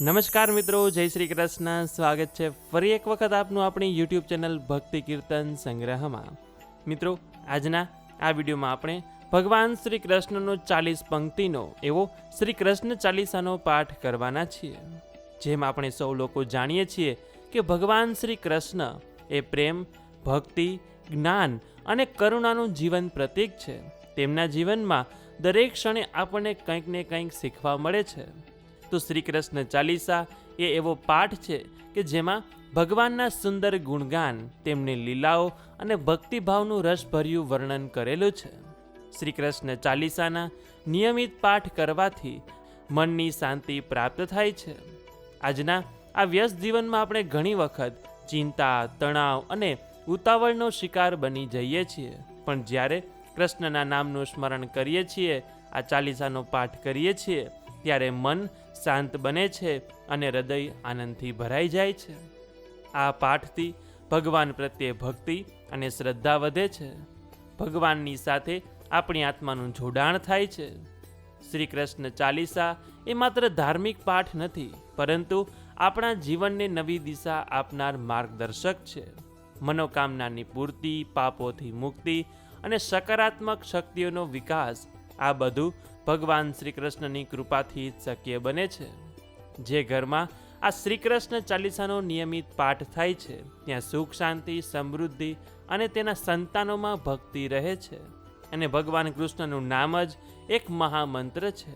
નમસ્કાર મિત્રો, જય શ્રી કૃષ્ણ. સ્વાગત છે ફરી એક વખત આપનું આપણી યુટ્યુબ ચેનલ ભક્તિ કીર્તન સંગ્રહમાં. મિત્રો, આજના આ વિડીયોમાં આપણે ભગવાન શ્રી કૃષ્ણનો ચાલીસ પંક્તિનો, એવો શ્રી કૃષ્ણ ચાલીસાનો પાઠ કરવાના છીએ. જેમ આપણે સૌ લોકો જાણીએ છીએ કે ભગવાન શ્રી કૃષ્ણ એ પ્રેમ, ભક્તિ, જ્ઞાન અને કરુણાનું જીવન પ્રતીક છે. તેમના જીવનમાં દરેક ક્ષણે આપણને કંઈક ને કંઈક શીખવા મળે છે. તો શ્રી કૃષ્ણ ચાલીસા એ એવો પાઠ છે કે જેમાં ભગવાનના સુંદર ગુણગાન, તેમની લીલાઓ અને ભક્તિભાવનું રસભર્યું વર્ણન કરેલું છે. શ્રી કૃષ્ણ ચાલીસાના નિયમિત પાઠ કરવાથી મનની શાંતિ પ્રાપ્ત થાય છે. આજના આ વ્યસ્ત જીવનમાં આપણે ઘણી વખત ચિંતા, તણાવ અને ઉતાવળનો શિકાર બની જઈએ છીએ. પણ જ્યારે કૃષ્ણના નામનું સ્મરણ કરીએ છીએ, આ ચાલીસાનો પાઠ કરીએ છીએ, ત્યારે મન શાંત બને છે અને હૃદય આનંદથી ભરાઈ જાય છે. આ પાઠથી ભગવાન પ્રત્યે ભક્તિ અને શ્રદ્ધા વધે છે. ભગવાનની સાથે આપણી આત્માનું જોડાણ થાય છે. શ્રી કૃષ્ણ ચાલીસા એ માત્ર ધાર્મિક પાઠ નથી, પરંતુ આપણા જીવનને નવી દિશા આપનાર માર્ગદર્શક છે. મનોકામનાની પૂર્તિ, પાપોથી મુક્તિ અને સકારાત્મક શક્તિઓનો વિકાસ આ બધું ભગવાન શ્રી કૃષ્ણની કૃપાથી જ શક્ય બને છે. જે ઘરમાં આ શ્રી કૃષ્ણ ચાલીસાનો નિયમિત પાઠ થાય છે, ત્યાં સુખ, શાંતિ, સમૃદ્ધિ અને તેના સંતાનોમાં ભક્તિ રહે છે અને ભગવાન કૃષ્ણનું નામ જ એક મહામંત્ર છે.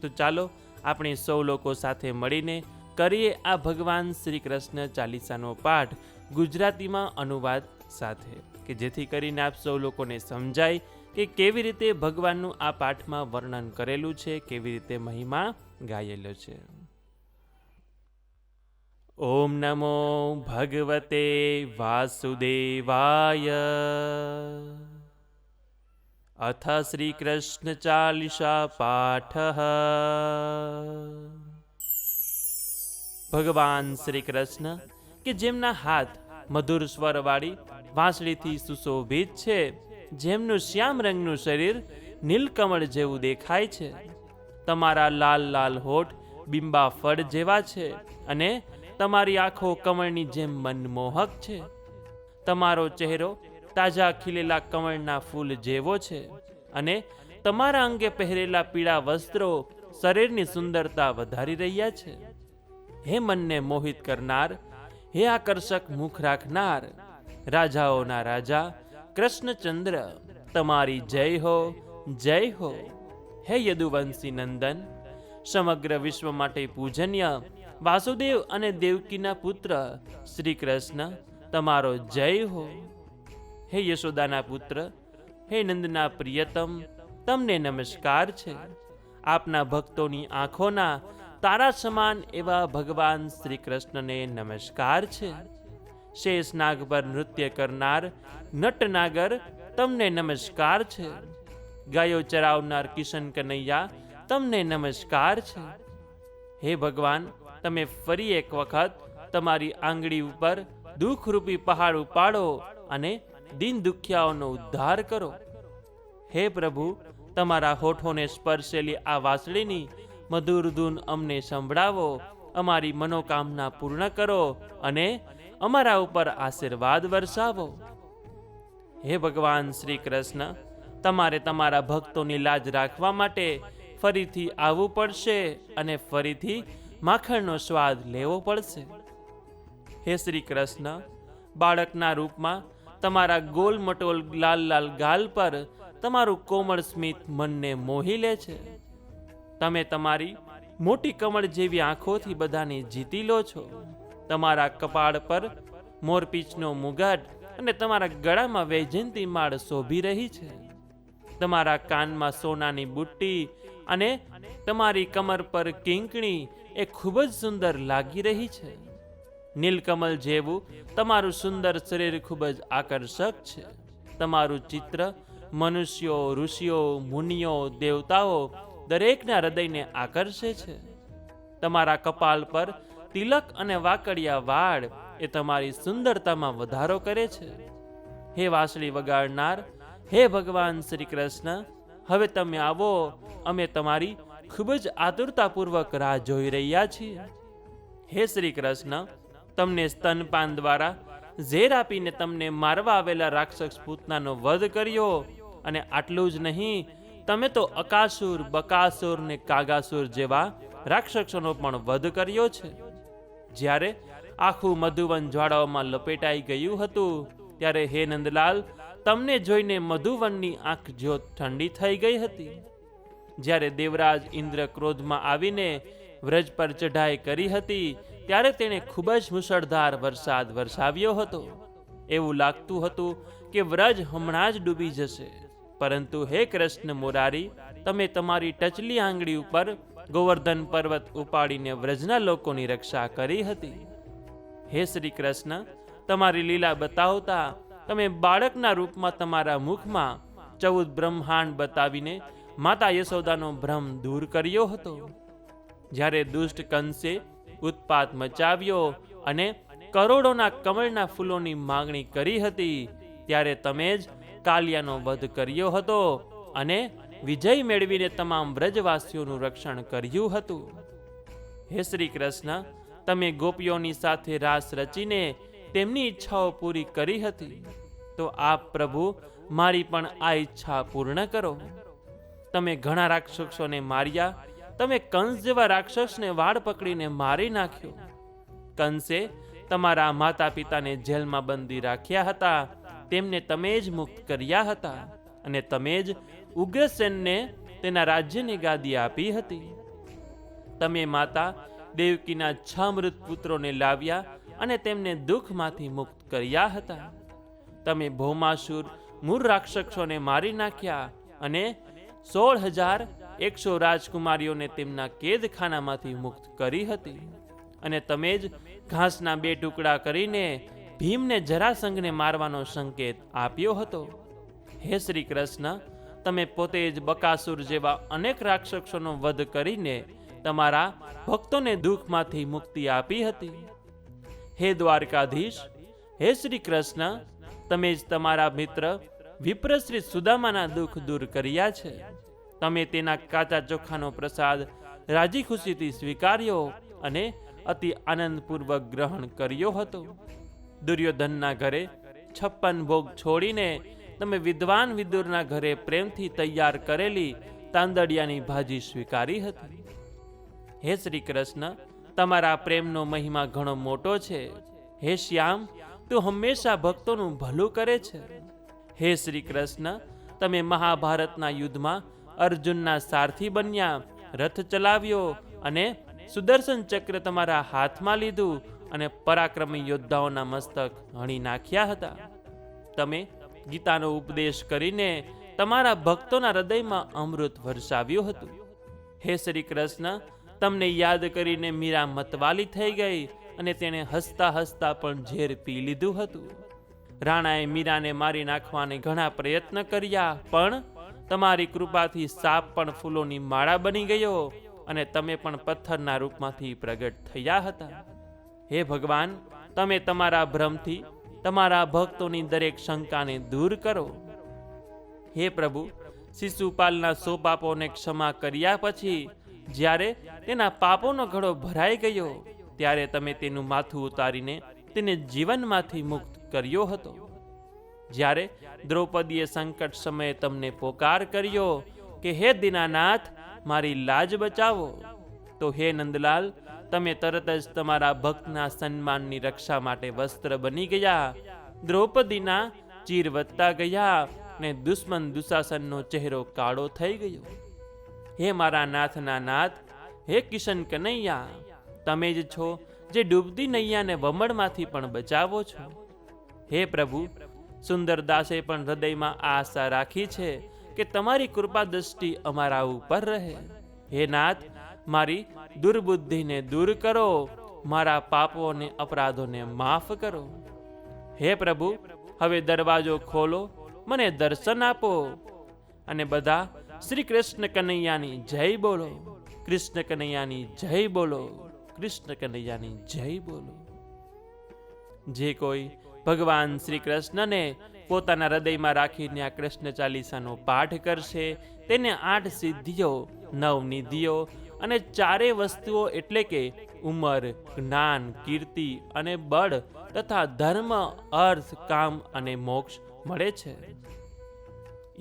તો ચાલો આપણે સૌ લોકો સાથે મળીને કરીએ આ ભગવાન શ્રી કૃષ્ણ ચાલીસાનો પાઠ ગુજરાતીમાં અનુવાદ સાથે, કે જેથી કરીને આપ સૌ લોકોને સમજાય કે કેવી રીતે ભગવાનનું આ પાઠમાં વર્ણન કરેલું છે, કેવી રીતે મહિમા ગાયેલો છે. ઓમ નમો ભગવતે વાસુદેવાય. અથ શ્રી કૃષ્ણ ચાલીસા પાઠ. ભગવાન શ્રી કૃષ્ણ કે જેમના હાથ મધુર સ્વરવાળી વાંસળીથી સુશોભિત છે જેમનું શ્યામ રંગનું શરીર નીલકમળ જેવું દેખાય છે. તમારા લાલ લાલ હોઠ બિંબા ફળ જેવા છે અને તમારી આંખો કમળની જેમ મનમોહક છે. તમારો ચહેરો તાજા ખીલેલા કમળના ફૂલ જેવો છે અને તમારા અંગે પહેરેલા પીળા વસ્ત્રો શરીરની સુંદરતા વધારી રહ્યા છે. હે મનને મોહિત કરનાર, હે આકર્ષક મુખ રાખનાર, રાજાઓના રાજા કૃષ્ણચંદ્ર, તમારી જય હો જય હો. હે યદુવંશી નંદન, સમગ્ર વિશ્વ માટે પૂજન્ય વાસુદેવ અને દેવકીના પુત્ર શ્રી કૃષ્ણ, તમારો જય હો. હે યશોદાના પુત્ર, હે નંદના પ્રિયતમ, તમને નમસ્કાર છે. આપના ભક્તોની આંખોના તારા સમાન એવા ભગવાન શ્રી કૃષ્ણને નમસ્કાર છે. શેષ નાગ પર નૃત્ય કરનાર નટનાગર તમને નમસ્કાર છે. ગાયો ચરાવનાર કિશન કનૈયા તમને નમસ્કાર છે. હે ભગવાન, તમે ફરી એક વખત તમારી આંગળી ઉપર દુઃખરૂપી પહાડ ઉપાડો અને દિન દુખિયાઓનો ઉદ્ધાર કરો. હે પ્રભુ, તમારા હોઠોને સ્પર્શેલી આ વાસળીની મધુર ધૂન અમને સંભળાવો, અમારી મનોકામના પૂર્ણ કરો અને અમારા ઉપર આશીર્વાદ વરસાવો. હે ભગવાન શ્રી કૃષ્ણ તમારે તમારા ભક્તોની લાજ રાખવા માટે ફરીથી આવવું પડશે અને ફરીથી માખણનો સ્વાદ લેવો પડશે. હે શ્રી કૃષ્ણ બાળકના રૂપમાં તમારા ગોલ મટોલ લાલ લાલ ગાલ પર તમારું કોમળ સ્મિત મનને મોહી લે છે. તમે તમારી મોટી કમળ જેવી આંખોથી બધાને જીતી લો છો. તમારા કપાળ પર મોરપીચનો મુગાટ અને તમારા ગળામાં વૈજયંતી માળ શોભી રહી છે. તમારા કાનમાં સોનાની બુટ્ટી અને તમારી કમર પર કિંકણી એ ખૂબ જ સુંદર લાગી રહી છે. નીલકમલ જેવું તમારું સુંદર શરીર ખૂબ જ આકર્ષક છે. તમારું ચિત્ર મનુષ્યો, ઋષિઓ, મુનિઓ, દેવતાઓ દરેકના હૃદયને આકર્ષે છે. તમારા કપાલ પર તિલક અને વાકડિયા વાળ એ તમારી સુંદરતામાં વધારો કરે છે. હે વાંસળી વગાડનાર, હે ભગવાન શ્રી કૃષ્ણ હવે તમે આવો, અમે તમારી ખૂબ જ આતુરતાપૂર્વક રાહ જોઈ રહ્યા છીએ. હે શ્રી કૃષ્ણ તમને સ્તનપાન દ્વારા ઝેર આપીને તમને મારવા આવેલા રાક્ષસ પૂતનાનો વધ કર્યો અને આટલું જ નહીં, તમે તો અકાસુર, બકાસુર ને કાગાસુર જેવા રાક્ષસોનો પણ વધ કર્યો છે. જ્યારે આખું મધુવન જ્વાળાઓમાં લપેટાઈ ગયું હતું, ત્યારે હે નંદલાલ, તમને જોઈને મધુવનની આંખ જ્યોત ઠંડી થઈ ગઈ હતી. જ્યારે દેવરાજ ઇન્દ્ર ક્રોધમાં આવીને વ્રજ પર ચઢાઈ કરી હતી, ત્યારે તેણે ખૂબ જ મુશળધાર વરસાદ વરસાવ્યો હતો. એવું લાગતું હતું કે વ્રજ હમણાં જ ડૂબી જશે. પરંતુ હે કૃષ્ણ મોરારી, તમે તમારી ટચલી આંગળી ઉપર ગોવર્ધન પર્વત ઉપાડીને વ્રજના લોકોની રક્ષા કરી હતી. હે શ્રી કૃષ્ણ તમારી લીલા બતાવતા તમે બાળકના રૂપમાં તમારા મુખમાં ચૌદ બ્રહ્માંડ બતાવીને માતા યશોદાનો ભ્રમ દૂર કર્યો હતો. જ્યારે દુષ્ટ કંસે ઉત્પાત મચાવ્યો અને કરોડોના કમળના ફૂલોની માંગણી કરી હતી, ત્યારે તમે જ કાલિયાનો વધ કર્યો હતો અને વિજય મેળવીને તમામ વ્રજવાસીઓનું રક્ષણ કર્યું હતું. હે શ્રી કૃષ્ણ, તમે ગોપીઓની સાથે રાસ રચીને તેમની ઈચ્છાઓ પૂરી કરી હતી. તો આપ પ્રભુ, મારી પણ આ ઈચ્છા પૂર્ણ કરો. તમે ઘણા રાક્ષસોને માર્યા, તમે કંસ જેવા રાક્ષસને વાળ પકડીને મારી નાખ્યો. કંસે તમારા માતા પિતાને જેલમાં બંધી રાખ્યા હતા, તેમને તમે જ મુક્ત કર્યા હતા. અને તમે જ ઉગ્રસેનને તેના રાજ્યની ગાદી આપી હતી. તમે માતા દેવકીના છ મૃત પુત્રોને લાવ્યા અને તેમને દુઃખમાંથી મુક્ત કર્યા હતા. તમે ભૌમાસુર મૂળ રાક્ષસોને મારી નાખ્યા અને સોળ હજાર એકસો રાજકુમારીઓને તેમના કેદખાનામાંથી મુક્ત કરી હતી. અને તમે જ ઘાસના બે ટુકડા કરીને ભીમને જરાસંઘને મારવાનો સંકેત આપ્યો હતો. હે શ્રી કૃષ્ણ, તમે પોતે જ બકાસુર જેવા અનેક રાક્ષસોનો વધ કરીને તમારા ભક્તોને દુઃખમાંથી મુક્તિ આપી હતી. હે દ્વારકાધીશ, હે શ્રી કૃષ્ણ, તમે જ તમારા મિત્ર વિપ્રશ્રી સુદામાના દુઃખ દૂર કર્યા છે. તમે તેના કાચા ચોખાનો પ્રસાદ રાજી ખુશીથી સ્વીકાર્યો અને અતિ આનંદપૂર્વક ગ્રહણ કર્યો હતો. દુર્યોધનના ઘરે છપ્પન ભોગ છોડીને તમે વિદ્વાન વિદુરના ઘરે પ્રેમથી તૈયાર કરેલી તાંદડિયાની ભાજી સ્વીકારી હતી. હે શ્રી કૃષ્ણ તમારા પ્રેમનો મહિમા ઘણો મોટો છે. હે શ્યામ, તું હંમેશા ભક્તોનું ભલું કરે છે. હે શ્રી કૃષ્ણ તમે મહાભારતના યુદ્ધમાં અર્જુનના સારથી બન્યા, રથ ચલાવ્યો અને સુદર્શન ચક્ર તમારા હાથમાં લીધું અને પરાક્રમી યોદ્ધાઓના મસ્તક હણી નાખ્યા હતા. તમે ગીતાનો ઉપદેશ કરીને તમારા ભક્તોના હૃદયમાં અમૃત વરસાવ્યું હતું. હે શ્રી કૃષ્ણ, તમને યાદ કરીને મીરા મતવાલી થઈ ગઈ અને તેણે હસતા હસતા પણ ઝેર પી લીધું હતું. રાણાએ મીરાને મારી નાખવાને ઘણા પ્રયત્ન કર્યા, પણ તમારી કૃપાથી સાપ પણ ફૂલોની માળા બની ગયો અને તમે પણ પથ્થરના રૂપમાંથી પ્રગટ થયા હતા. હે ભગવાન, તમે તમારા ભ્રમથી તમારા ભક્તોની દરેક શંકાને દૂર કરો. હે પ્રભુ, શિશુપાલના સો પાપોને ક્ષમા કર્યા પછી, જ્યારે તેના પાપોનો ઘડો ભરાઈ ગયો, ત્યારે તમે તેનું માથું ઉતારીને તેને જીવનમાંથી મુક્ત કર્યો હતો. જ્યારે દ્રૌપદીએ સંકટ સમયે તમને પોકાર કર્યો કે, હે દિનાનાથ, મારી લાજ બચાવો. તો હે નંદલાલ તમે તરત જ તમારા ભક્તના સન્માનની રક્ષા માટે વસ્ત્ર બની ગયા. દ્રૌપદીના ચીર વધતા ગયા ને દુશ્મન દુશાસનનો ચહેરો કાળો થઈ ગયો. હે મારા નાથના નાથ, હે કિશન કનૈયા, તમે જ છો જે ડૂબતી નૈયાને વમળમાંથી પણ બચાવો છો. હે પ્રભુ સુંદરદાસે પણ હૃદયમાં આશા રાખી છે કે તમારી કૃપા દ્રષ્ટિ અમારા ઉપર રહે. હે નાથ મારી દુર્બુદ્ધિને દૂર કરો, મારા પાપો અને અપરાધોને માફ કરો. હે પ્રભુ, હવે દરવાજો ખોલો, મને દર્શન આપો. અને બધા શ્રી કૃષ્ણ કનૈયાની જય બોલો. કૃષ્ણ કનૈયાની જય બોલો. કૃષ્ણ કનૈયાની જય બોલો. જે કોઈ ભગવાન શ્રી કૃષ્ણને પોતાના હૃદયમાં રાખીને આ કૃષ્ણ ચાલીસાનો પાઠ કરશે, તેને આઠ સિદ્ધિઓ, નવ નિધિઓ અને ચારેય વસ્તુઓ એટલે કે ઉંમર, જ્ઞાન, કીર્તિ અને બળ તથા ધર્મ, અર્થ, કામ અને મોક્ષ મળે છે.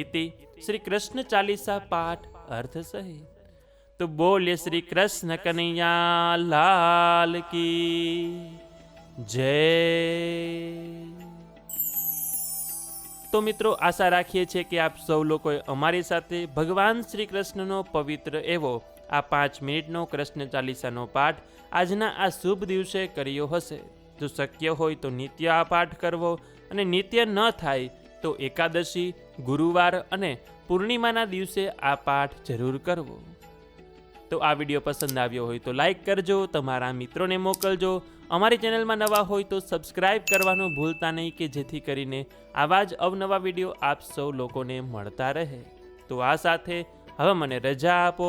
ઇતિ શ્રી કૃષ્ણ ચાલીસા પાઠ, અર્થ સહિત. તો બોલે શ્રી કૃષ્ણ કનૈયા, લાલ કી જય. તો મિત્રો આશા રાખીએ છીએ કે આપ સૌ લોકોએ અમારી સાથે ભગવાન શ્રી કૃષ્ણનો પવિત્ર એવો આ પાંચ મિનિટનો કૃષ્ણ ચાલીસાનો પાઠ આજના આ શુભ દિવસે કર્યો હશે. જો શક્ય હોય તો નિત્ય આ પાઠ કરવો અને નિત્ય ન થાય તો એકાદશી, ગુરુવાર અને પૂર્ણિમાના દિવસે આ પાઠ જરૂર કરવો. તો આ વીડિયો પસંદ આવ્યો હોય તો લાઈક કરજો, તમારા મિત્રોને મોકલજો. અમારી ચેનલમાં નવા હોય તો સબસ્ક્રાઈબ કરવાનું ભૂલતા નહીં કે જેથી કરીને આવા જ અવનવા વીડિયો આપ સૌ લોકોને મળતા રહે. તો આ સાથે હવે મને રજા આપો.